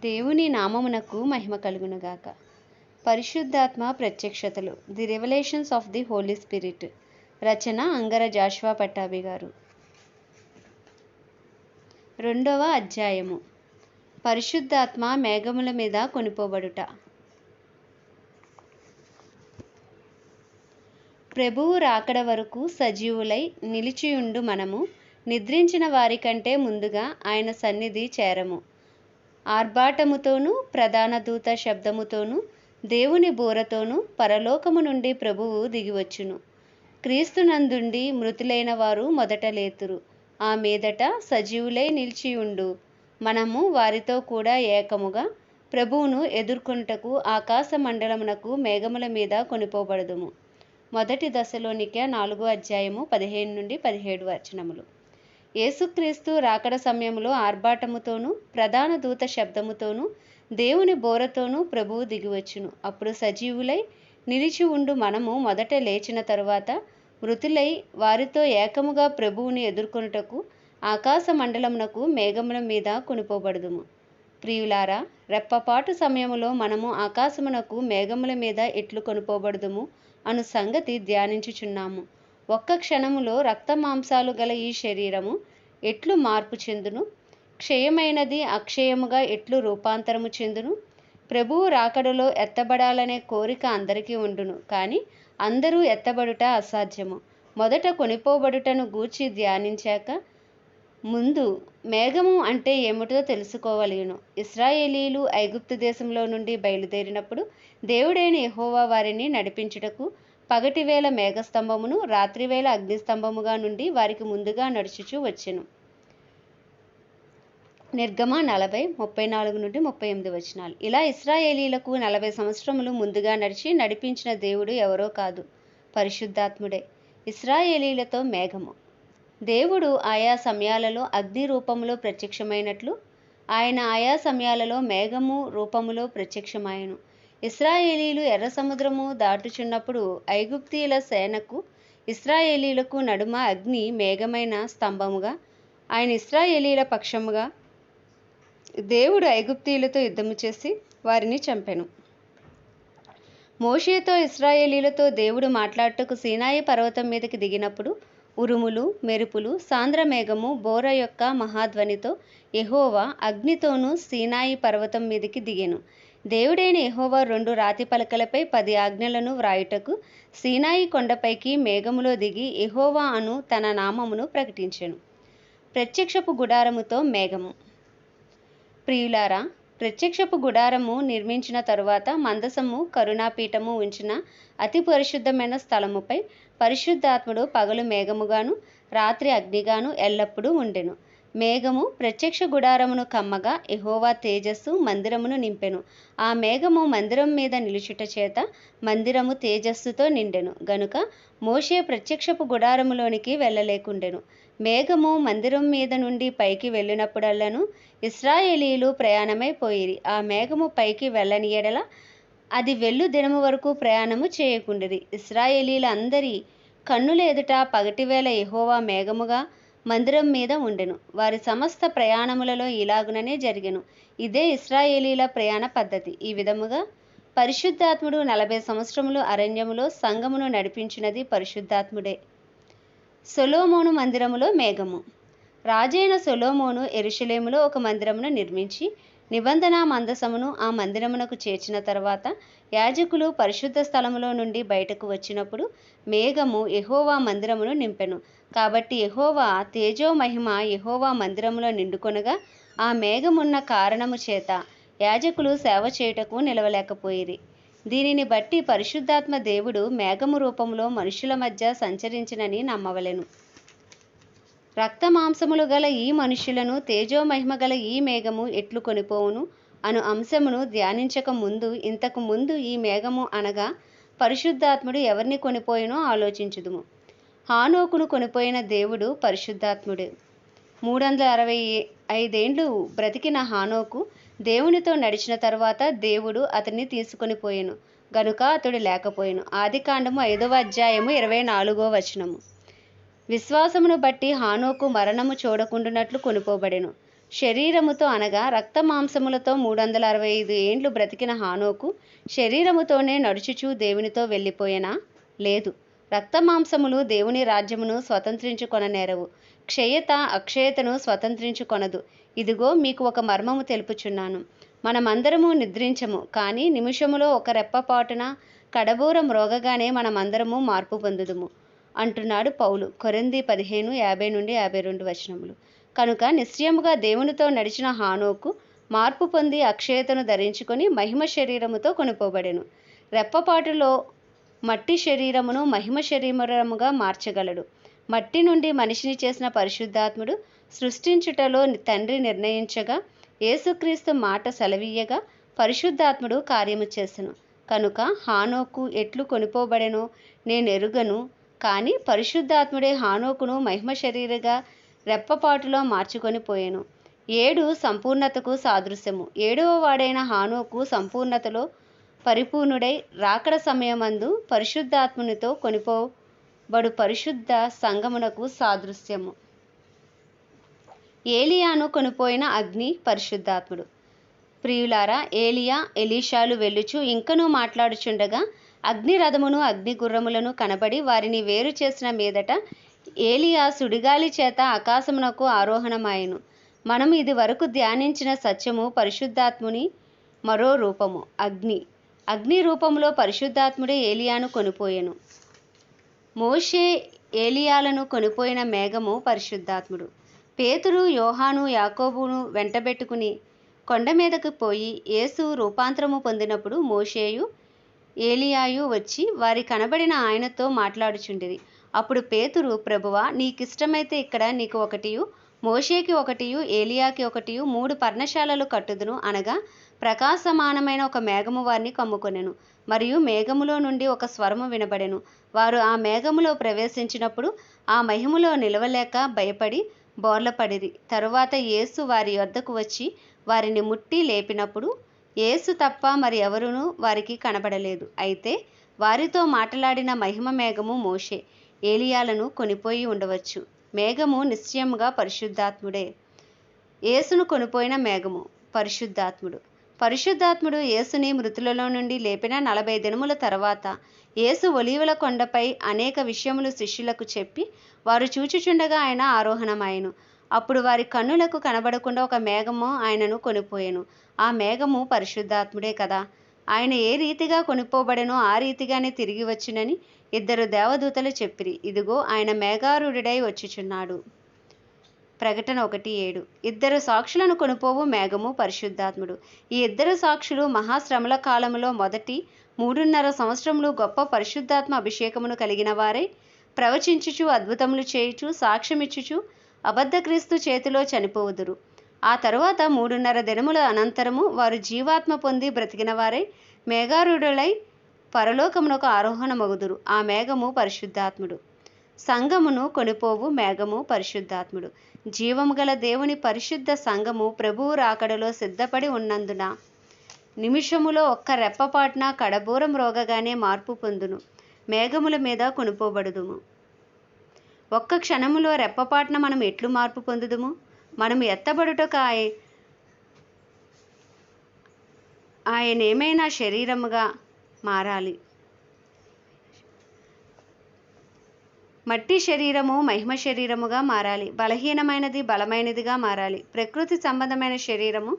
దేవుని నామమునకు మహిమ కలుగునుగాక. పరిశుద్ధాత్మ ప్రత్యక్షతలు. The revelations of the holy spirit Rachana Angara Joshua Pattabhi గారు. రెండవ అధ్యాయము. పరిశుద్ధాత్మ మేఘముల మీద కొనిపోబడుట. ప్రభువు రాకడ వరకు సజీవులై నిలిచియుండు మనము నిద్రించిన వారికంటే ముందుగా ఆయన సన్నిధి చేరము. ఆర్భాటముతోనూ ప్రధాన దూత శబ్దముతోనూ దేవుని బోరతోనూ పరలోకము నుండి ప్రభువు దిగివచ్చును. క్రీస్తునందుండి మృతులైన వారు మొదట లేతురు. ఆ మీదట సజీవులై నిలిచియుండు. మనము వారితో కూడా ఏకముగా ప్రభువును ఎదుర్కొనుటకు ఆకాశ మండలమునకు మేఘముల మీద కొనిపోబడదుము. మొదటి దశలోనిక నాలుగో అధ్యాయము పదిహేను నుండి పదిహేడు వచనములు. యేసుక్రీస్తు రాకడ సమయంలో ఆర్భాటముతోనూ ప్రధాన దూత శబ్దముతోనూ దేవుని బోరతోనూ ప్రభువు దిగివచ్చును. అప్పుడు సజీవులై నిలిచి ఉండు మనము మొదట లేచిన తరువాత మృతులై వారితో ఏకముగా ప్రభువుని ఎదుర్కొనుటకు ఆకాశ మండలమునకు మేఘముల మీద కొనిపోబడదుము. ప్రియులారా రెప్పపాటు సమయములో మనము ఆకాశమునకు మేఘముల మీద ఎట్లు కొనుపోబడదుము అను సంగతి ధ్యానించుచున్నాము. ఒక్క క్షణములో రక్త మాంసాలు గల ఈ శరీరము ఎట్లు మార్పు చెందును? క్షయమైనది అక్షయముగా ఎట్లు రూపాంతరము చెందును? ప్రభువు రాకడలో ఎత్తబడాలనే కోరిక అందరికీ ఉండును కానీ అందరూ ఎత్తబడుట అసాధ్యము. మొదట కొనిపోబడుటను గూర్చి ధ్యానించాక ముందు మేఘము అంటే ఏమిటో తెలుసుకోవలేను. ఇస్రాయేలీలు ఐగుప్తు దేశంలో నుండి బయలుదేరినప్పుడు దేవుడైన ఎహోవా వారిని నడిపించుటకు పగటివేళ మేఘస్తంభమును రాత్రివేళ అగ్నిస్తంభముగా నుండి వారికి ముందుగా నడుచుచూ వచ్చెను. నిర్గమ నలభై ముప్పై నాలుగు నుండి ముప్పై ఎనిమిది వచనాలు. ఇలా ఇస్రాయేలీలకు నలభై సంవత్సరములు ముందుగా నడిచి నడిపించిన దేవుడు ఎవరో కాదు పరిశుద్ధాత్ముడే. ఇస్రాయేలీలతో మేఘము. దేవుడు ఆయా సమయాలలో అగ్ని రూపములో ప్రత్యక్షమైనట్లు ఆయన ఆయా సమయాలలో మేఘము రూపములో ప్రత్యక్షమాయను. ఇస్రాయేలీలు ఎర్ర సముద్రము దాటుచున్నప్పుడు ఐగుప్తీయుల సేనకు ఇస్రాయేలీలకు నడుమ అగ్ని మేఘమైన స్తంభముగా ఆయన ఇస్రాయేలీల పక్షముగా దేవుడు ఐగుప్తీయులతో యుద్ధము చేసి వారిని చంపెను. మోషేతో ఇస్రాయేలీలతో దేవుడు మాట్లాడుటకు సీనాయి పర్వతం మీదకి దిగినప్పుడు ఉరుములు మెరుపులు సాంద్రమేఘము బోర యొక్క మహాధ్వనితో యహోవా అగ్నితోనూ సీనాయి పర్వతం మీదకి దిగెను. దేవుడైన ఎహోవా రెండు రాతి పలకలపై పది ఆజ్ఞలను వ్రాయుటకు సీనాయి కొండపైకి మేఘములో దిగి ఎహోవా అను తన నామమును ప్రకటించెను. ప్రత్యక్షపు గుడారముతో మేఘము. ప్రియులారా ప్రత్యక్షపు గుడారము నిర్మించిన తరువాత మందసము కరుణాపీఠము ఉంచిన అతి పరిశుద్ధమైన స్థలముపై పరిశుద్ధాత్ముడు పగలు మేఘముగాను రాత్రి అగ్నిగాను ఎల్లప్పుడూ ఉండెను. మేఘము ప్రత్యక్ష గుడారమును కమ్మగా ఎహోవా తేజస్సు మందిరమును నింపెను. ఆ మేఘము మందిరం మీద నిలుచుట చేత మందిరము తేజస్సుతో నిండెను. గనుక మోషే ప్రత్యక్షపు గుడారములోనికి వెళ్ళలేకుండెను. మేఘము మందిరం మీద నుండి పైకి వెళ్ళినప్పుడల్లను ఇస్రాయేలీలు ప్రయాణమైపోయిరి ఆ మేఘము పైకి వెళ్ళని ఎడల అది వెళ్ళు దినము వరకు ప్రయాణము చేయకుండిరి. ఇస్రాయేలీలందరి కన్నుల ఎదుట పగటివేళ ఎహోవా మేఘముగా మందిరం మీద ఉండెను. వారి సమస్త ప్రయాణములలో ఇలాగుననే జరిగెను. ఇదే ఇస్రాయేలీల ప్రయాణ పద్ధతి. ఈ విధముగా పరిశుద్ధాత్ముడు నలభై సంవత్సరములు అరణ్యములో సంగమును నడిపించినది పరిశుద్ధాత్ముడే. సొలోమోను మందిరములో మేఘము. రాజైన సొలోమోను ఎరుషలేములో ఒక మందిరమును నిర్మించి నిబంధన మందసమును ఆ మందిరమునకు చేర్చిన తర్వాత యాజకులు పరిశుద్ధ స్థలములో నుండి బయటకు వచ్చినప్పుడు మేఘము ఎహోవా మందిరమును నింపెను. కాబట్టి యహోవా తేజో మహిమ మందిరంలో మందిరములో నిండుకొనగా ఆ మేఘమున్న కారణము చేత యాజకులు సేవ చేయుటకు నిలవలేకపోయిరి. దీనిని బట్టి పరిశుద్ధాత్మ దేవుడు మేఘము రూపంలో మనుషుల మధ్య సంచరించినని నమ్మవలెను. రక్త మాంసములు గల ఈ మనుషులను తేజో మహిమ గల ఈ మేఘము ఎట్లు కొనిపోవును? అను అంశమును ధ్యానించక ముందు ఇంతకు ముందు ఈ మేఘము అనగా పరిశుద్ధాత్ముడు ఎవరిని కొనిపోయినో ఆలోచించుదుము. హానోకును కొనిపోయిన దేవుడు పరిశుద్ధాత్ముడు. మూడు వందల అరవై ఐదేండ్లు బ్రతికిన హానోకు దేవునితో నడిచిన తర్వాత దేవుడు అతన్ని తీసుకొని పోయెను. గనుక అతడు లేకపోయెను. ఆది కాండము ఐదవ అధ్యాయము ఇరవై నాలుగో వచనము. విశ్వాసమును బట్టి హానోకు మరణము చూడకుండునట్లు కొనుకోబడెను. శరీరముతో అనగా రక్త మాంసములతో మూడు వందల అరవై ఐదు ఏండ్లు బ్రతికిన హానోకు శరీరముతోనే నడుచుచూ దేవునితో వెళ్ళిపోయేనా? లేదు. రక్తమాంసములు దేవుని రాజ్యమును స్వతంత్రించుకొననేరవు క్షయత అక్షయతను స్వతంత్రించుకొనదు. ఇదిగో మీకు ఒక మర్మము తెలుపుచున్నాను. మనమందరము నిద్రించము కానీ నిమిషములో ఒక రెప్పపాటున కడబూరం రోగగానే మనమందరము మార్పు పొందుదుము. అంటున్నాడు పౌలు. కొరింది పదిహేను యాభై నుండి యాభై రెండు వచనములు. కనుక నిశ్చయముగా దేవునితో నడిచిన హానోకు మార్పు పొంది అక్షయతను ధరించుకొని మహిమ శరీరముతో కొనుపోబడెను. రెప్పపాటులో మట్టి శరీరమును మహిమ శరీరముగా మార్చగలడు. మట్టి నుండి మనిషిని చేసిన పరిశుద్ధాత్ముడు సృష్టించుటలో తండ్రి నిర్ణయించగా యేసుక్రీస్తు మాట సెలవీయగా పరిశుద్ధాత్ముడు కార్యము చేసెను. కనుక హానోకు ఎట్లు కొనిపోబడెనో నేను ఎరుగను కానీ పరిశుద్ధాత్ముడే హానోకును మహిమ శరీరగా రెప్పపాటులో మార్చుకొని పోయెను. ఏడు సంపూర్ణతకు సాదృశ్యము. ఏడవ వాడైన హానోకు సంపూర్ణతలో పరిపూర్ణుడై రాకడ సమయమందు పరిశుద్ధాత్మునితో కొనిపోబడు పరిశుద్ధ సంగమునకు సాదృశ్యము. ఏలియాను కొనిపోయిన అగ్ని పరిశుద్ధాత్ముడు. ప్రియులారా ఏలియా ఎలీషాలు వెళ్ళుచు ఇంకనూ మాట్లాడుచుండగా అగ్ని రథమును అగ్ని గుర్రములను కనబడి వారిని వేరు చేసిన మీదట ఏలియా సుడిగాలి చేత ఆకాశమునకు ఆరోహణమాయెను. మనం ఇది వరకు ధ్యానించిన సత్యము పరిశుద్ధాత్ముని మరో రూపము అగ్ని. అగ్ని రూపంలో పరిశుద్ధాత్ముడే ఏలియాను కొనిపోయెను. మోషే ఏలియాలను కొనిపోయిన మేఘము పరిశుద్ధాత్ముడు. పేతురు యోహాను యాకోబును వెంటబెట్టుకుని కొండ మీదకు పోయి యేసు రూపాంతరము పొందినప్పుడు మోషేయు ఏలియాయు వచ్చి వారి కనబడిన ఆయనతో మాట్లాడుచుండిరి. అప్పుడు పేతురు ప్రభువా నీకిష్టమైతే ఇక్కడ నీకు ఒకటియు మోషేకి ఒకటియు ఏలియాకి ఒకటియు మూడు పర్ణశాలలు కట్టుదును అనగా ప్రకాశమానమైన ఒక మేఘము వారిని కమ్ముకొనెను. మరియు మేఘములో నుండి ఒక స్వరము వినబడెను. వారు ఆ మేఘములో ప్రవేశించినప్పుడు ఆ మహిమలో నిలవలేక భయపడి బోర్లపడిరి. తరువాత యేసు వారి వద్దకు వచ్చి వారిని ముట్టి లేపినప్పుడు యేసు తప్ప మరి ఎవరునూ వారికి కనబడలేదు. అయితే వారితో మాట్లాడిన మహిమ మేఘము మోషే. ఏలియాలను కొనిపోయి ఉండవచ్చు. మేఘము నిశ్చయముగా పరిశుద్ధాత్ముడే. యేసును కొనిపోయిన మేఘము పరిశుద్ధాత్ముడు. పరిశుద్ధాత్ముడు యేసుని మృతులలో నుండి లేపిన నలభై దినముల తర్వాత యేసు ఒలీవల కొండపై అనేక విషయములు శిష్యులకు చెప్పి వారు చూచుచుండగా ఆయన ఆరోహణమాయెను. అప్పుడు వారి కన్నులకు కనబడకుండా ఒక మేఘము ఆయనను కొనిపోయాను. ఆ మేఘము పరిశుద్ధాత్ముడే కదా. ఆయన ఏ రీతిగా కొనిపోబడెనో ఆ రీతిగానే తిరిగి వచ్చినని ఇద్దరు దేవదూతలు చెప్పిరి. ఇదిగో ఆయన మేఘారుడై వచ్చుచున్నాడు. ప్రకటన ఒకటి ఏడు. ఇద్దరు సాక్షులను కొనుపోవు మేఘము పరిశుద్ధాత్ముడు. ఈ ఇద్దరు సాక్షులు మహాశ్రమల కాలంలో మొదటి మూడున్నర సంవత్సరములు గొప్ప పరిశుద్ధాత్మ అభిషేకమును కలిగిన వారే. ప్రవచించుచు అద్భుతములు చేయుచు సాక్ష్యమిచ్చుచు అబద్ధక్రీస్తు చేతిలో చనిపోవుదురు. ఆ తరువాత మూడున్నర దినముల అనంతరము వారు జీవాత్మ పొంది బ్రతికిన వారై మేఘారుడులై పరలోకమునకు ఆరోహణమగుదురు. ఆ మేఘము పరిశుద్ధాత్ముడు. సంఘమును కొనిపోవు మేఘము పరిశుద్ధాత్ముడు. జీవము గల దేవుని పరిశుద్ధ సంఘము ప్రభువు రాకడలో సిద్ధపడి ఉన్నందున నిమిషములో ఒక్క రెప్పపాటున కడబూరం రోగగానే మార్పు పొందును. మేఘముల మీద కొనుపోబడుదుము. ఒక్క క్షణములో రెప్పపాటున మనం ఎట్లు మార్పు పొందుదుము? మనం ఎత్తబడుటకాయ. ఆయన ఏమైనా శరీరముగా మారాలి. మట్టి శరీరము మహిమ శరీరముగా మారాలి. బలహీనమైనది బలమైనదిగా మారాలి. ప్రకృతి సంబంధమైన శరీరము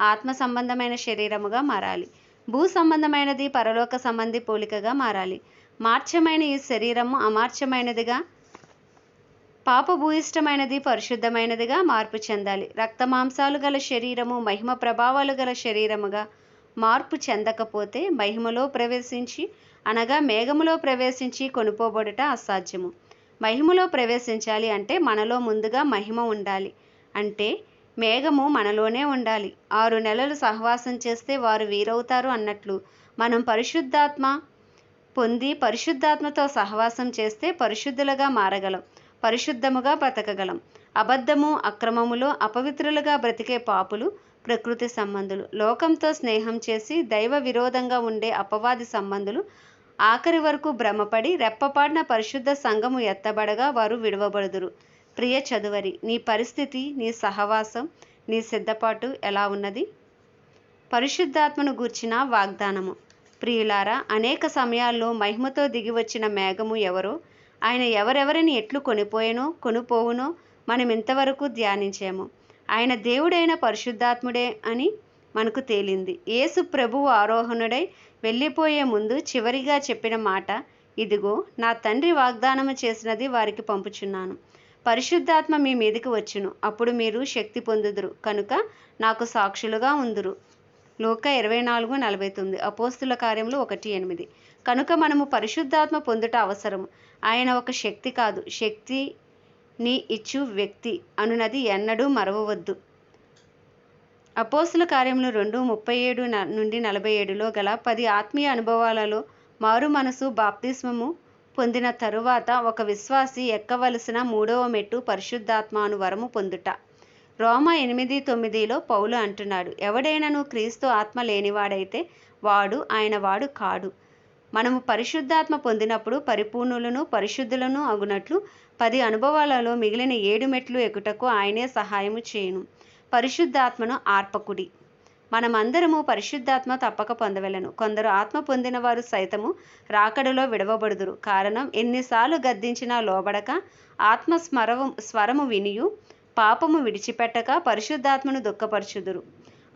ఆత్మ సంబంధమైన శరీరముగా మారాలి. భూ సంబంధమైనది పరలోక సంబంధి పోలికగా మారాలి. మార్చమైన ఈ శరీరము అమార్చమైనదిగా పాపభూయిష్టమైనది పరిశుద్ధమైనదిగా మార్పు చెందాలి. రక్తమాంసాలు గల శరీరము మహిమ ప్రభావాలు గల శరీరముగా మార్పు చెందకపోతే మహిమలో ప్రవేశించి అనగా మేఘములో ప్రవేశించి కొనుపోబడుట అసాధ్యము. మహిమలో ప్రవేశించాలి అంటే మనలో ముందుగా మహిమ ఉండాలి. అంటే మేఘము మనలోనే ఉండాలి. ఆరు నెలలు సహవాసం చేస్తే వారు వీరవుతారు అన్నట్లు మనం పరిశుద్ధాత్మ పొంది పరిశుద్ధాత్మతో సహవాసం చేస్తే పరిశుద్ధులుగా మారగలం. పరిశుద్ధముగా బ్రతకగలం. అబద్ధము అక్రమములో అపవిత్రులుగా బ్రతికే పాపులు ప్రకృతి సంబంధులు లోకంతో స్నేహం చేసి దైవ విరోధంగా ఉండే అపవాది సంబంధులు ఆఖరి వరకు భ్రమపడి రెప్పపాడిన పరిశుద్ధ సంఘము ఎత్తబడగా వారు విడవబడుదురు. ప్రియ చదువరి నీ పరిస్థితి నీ సహవాసం నీ సిద్ధపాటు ఎలా ఉన్నది? పరిశుద్ధాత్మను గూర్చిన వాగ్దానము. ప్రియులారా అనేక సమయాల్లో మహిమతో దిగి వచ్చిన మేఘము ఎవరో ఆయన ఎవరెవరిని ఎట్లు కొనిపోయెనో కొనుపోవునో మనం ఇంతవరకు ధ్యానించాము? ఆయన దేవుడైన పరిశుద్ధాత్ముడే అని మనకు తేలింది. యేసు ప్రభువు ఆరోహణుడై వెళ్ళిపోయే ముందు చివరిగా చెప్పిన మాట ఇదిగో నా తండ్రి వాగ్దానము చేసినది వారికి పంపుచున్నాను. పరిశుద్ధాత్మ మీ మీదకి వచ్చును. అప్పుడు మీరు శక్తి పొందుదురు. కనుక నాకు సాక్షులుగా ఉందురు. లోక ఇరవై నాలుగు నలభై తొమ్మిది. అపోస్తుల కార్యములు ఒకటి ఎనిమిది. కనుక మనము పరిశుద్ధాత్మ పొందుట అవసరం ఆయన ఒక శక్తి కాదు. శక్తిని ఇచ్చు వ్యక్తి అనునది ఎన్నడూ మరవవద్దు. అపోసుల కార్యములు రెండు ముప్పై ఏడు నుండి నలభై ఏడులో గల పది ఆత్మీయ అనుభవాలలో మారు మనసు బాప్తిస్మము పొందిన తరువాత ఒక విశ్వాసి ఎక్కవలసిన మూడవ మెట్టు పరిశుద్ధాత్మాను వరము పొందుట. రోమ ఎనిమిది తొమ్మిదిలో పౌలు అంటున్నాడు ఎవడైనను క్రీస్తు ఆత్మ లేనివాడైతే వాడు ఆయన వాడు కాడు. మనము పరిశుద్ధాత్మ పొందినప్పుడు పరిపూర్ణులను పరిశుద్ధులను అగునట్లు పది అనుభవాలలో మిగిలిన ఏడు మెట్లు ఎక్కుటకు ఆయనే సహాయము చేయను. పరిశుద్ధాత్మను ఆర్పకుడి. మనమందరము పరిశుద్ధాత్మ తప్పక పొందవలను. కొందరు ఆత్మ పొందిన వారు సైతము రాకడలో విడవబడుదురు. కారణం ఎన్నిసార్లు గద్దించినా లోబడక ఆత్మ స్మరవ స్వరము వినియు పాపము విడిచిపెట్టక పరిశుద్ధాత్మను దుఃఖపరచుదురు.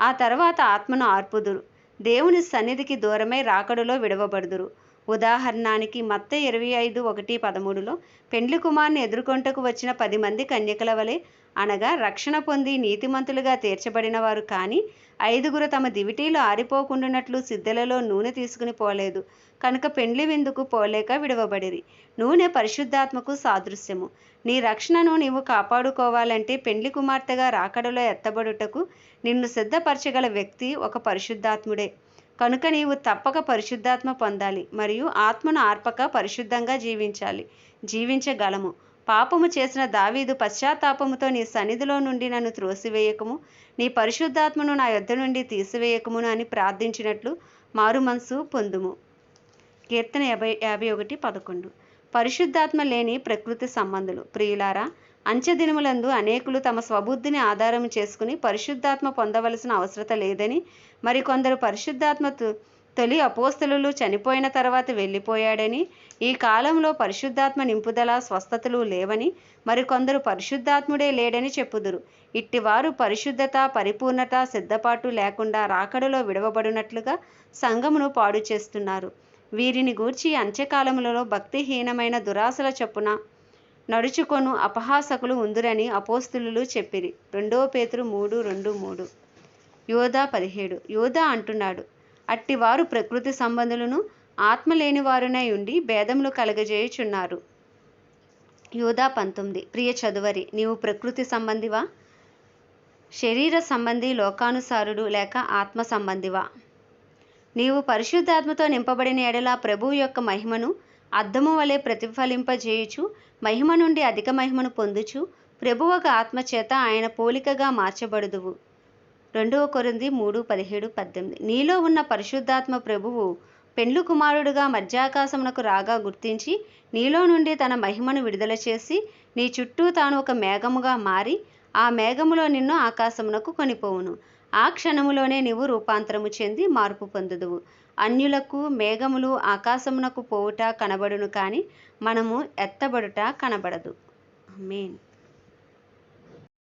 ఆ తర్వాత ఆత్మను ఆర్పుదురు. దేవుని సన్నిధికి దూరమై రాకడలో విడవబడుదురు. ఉదాహరణానికి మత్త ఇరవై ఐదు ఒకటి పదమూడులో పెండ్లి కుమార్ని ఎదుర్కొంటకు వచ్చిన పది మంది కన్యకల వలె అనగా రక్షణ పొంది నీతిమంతులుగా తీర్చబడిన వారు కానీ ఐదుగురు తమ దివిటీలు ఆరిపోకుండానట్లు సిద్ధలలో నూనె తీసుకుని పోలేదు. కనుక పెండ్లి విందుకు పోలేక విడవబడిరి. నూనె పరిశుద్ధాత్మకు సాదృశ్యము. నీ రక్షణను నీవు కాపాడుకోవాలంటే పెండ్లి కుమార్తెగా రాకడలో ఎత్తబడుటకు నిన్ను సిద్ధపరచగల వ్యక్తి ఒక పరిశుద్ధాత్ముడే. కనుక నీవు తప్పక పరిశుద్ధాత్మ పొందాలి మరియు ఆత్మను ఆర్పక పరిశుద్ధంగా జీవించాలి. జీవించగలము. పాపము చేసిన దావీదు పశ్చాత్తాపముతో నీ సన్నిధిలో నుండి నన్ను త్రోసివేయకము. నీ పరిశుద్ధాత్మను నా యొద్ద నుండి తీసివేయకమును అని ప్రార్థించినట్లు మారు మనసు పొందుము. కీర్తన యాభై యాభై ఒకటి పదకొండు. పరిశుద్ధాత్మ లేని ప్రకృతి సంబంధులు. ప్రియులారా అంచెదినములందు అనేకులు తమ స్వబుద్ధిని ఆధారం చేసుకుని పరిశుద్ధాత్మ పొందవలసిన అవసరత లేదని మరికొందరు పరిశుద్ధాత్మ తొలి అపోస్తలు చనిపోయిన తర్వాత వెళ్ళిపోయాడని ఈ కాలంలో పరిశుద్ధాత్మ నింపుదల స్వస్థతలు లేవని మరికొందరు పరిశుద్ధాత్ముడే లేడని చెప్పుదురు. ఇట్టివారు పరిశుద్ధత పరిపూర్ణత సిద్ధపాటు లేకుండా రాకడలో విడవబడినట్లుగా సంఘమును పాడు చేస్తున్నారు. వీరిని గూర్చి అంత్యకాలములలో భక్తిహీనమైన దురాశల చొప్పున నడుచుకొను అపహాసకులు ఉందురని అపోస్తులు చెప్పిరి. రెండో పేతురు మూడు రెండు మూడు. యోధా పదిహేడు. యోధా అంటున్నాడు అట్టివారు ప్రకృతి సంబంధులను ఆత్మ లేని వారునై ఉండి భేదములు కలగజేయుచున్నారు. యోధా పంతొమ్మిది ప్రియ చదువరి నీవు ప్రకృతి సంబంధివా? శరీర సంబంధి లోకానుసారుడు లేక ఆత్మ సంబంధివా? నీవు పరిశుద్ధాత్మతో నింపబడిన ఎడల ప్రభువు యొక్క మహిమను అద్దము వలె ప్రతిఫలింపజేయుచు మహిమ నుండి అధిక మహిమను పొందుచు ప్రభు ఒక ఆత్మ చేత ఆయన పోలికగా మార్చబడుదువు. రెండవ కొరింది మూడు పదిహేడు పద్దెనిమిది. నీలో ఉన్న పరిశుద్ధాత్మ ప్రభువు పెండ్లు కుమారుడుగా మధ్యాకాశమునకు రాగా గుర్తించి నీలో నుండి తన మహిమను విడుదల చేసి నీ చుట్టూ తాను ఒక మేఘముగా మారి ఆ మేఘములో నిన్ను ఆకాశమునకు కొనిపోవును. ఆ క్షణములోనే నీవు రూపాంతరము చెంది మార్పు పొందుదువు. అన్యులకు మేఘములు ఆకాశమునకు పోవుట కనబడును కానీ మనము ఎత్తబడుట కనబడదు. మెయిన్